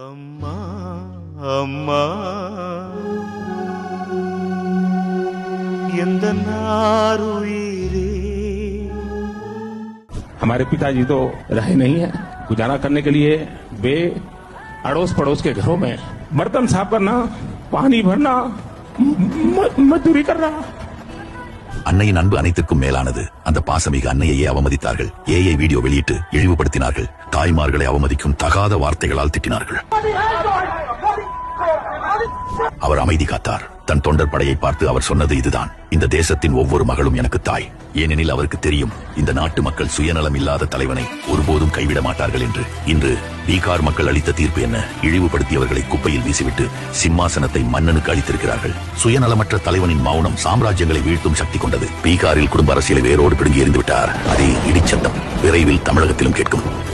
அம்மா அம்மா எந்த நாருயிரே हमारे पिताजी तो रहे नहीं है गुजारा करने के लिए वे अड़ोस पड़ोस के घरों में बर्तन साफ करना पानी भरना म- मजदूरी करना அன்னையின் அன்பு அனைத்திற்கும் மேலானது அந்த பாசமிகு அன்னையையே அவமதித்தார்கள் ஏஐ வீடியோ வெளியிட்டு இழிவுபடுத்தினார்கள் தாய்மார்களை அவமதிக்கும் தகாத வார்த்தைகளால் திட்டினார்கள். அவர் அமைதி காத்தார். தன் தொண்டர் படையை பார்த்து அவர் சொன்னது இதுதான். இந்த தேசத்தின் ஒவ்வொரு மகளும் எனக்கு தாய். ஏனெனில் அவருக்கு தெரியும் இந்த நாட்டு மக்கள் சுயநலம் இல்லாத தலைவனை ஒருபோதும் கைவிட மாட்டார்கள் என்று. இன்று பீகார் மக்கள் அளித்த தீர்ப்பு என்ன? இழிவுபடுத்தியவர்களை குப்பையில் வீசிவிட்டு சிம்மாசனத்தை மன்னனுக்கு அளித்திருக்கிறார்கள். சுயநலமற்ற தலைவனின் மௌனம் சாம்ராஜ்யங்களை வீழ்த்தும் சக்தி கொண்டது. பீகாரில் குடும்ப அரசியலை வேரோடு பிடுங்கி எறிந்துவிட்டார். அதே இடிச்சத்தம் விரைவில் தமிழகத்திலும் கேட்கும்.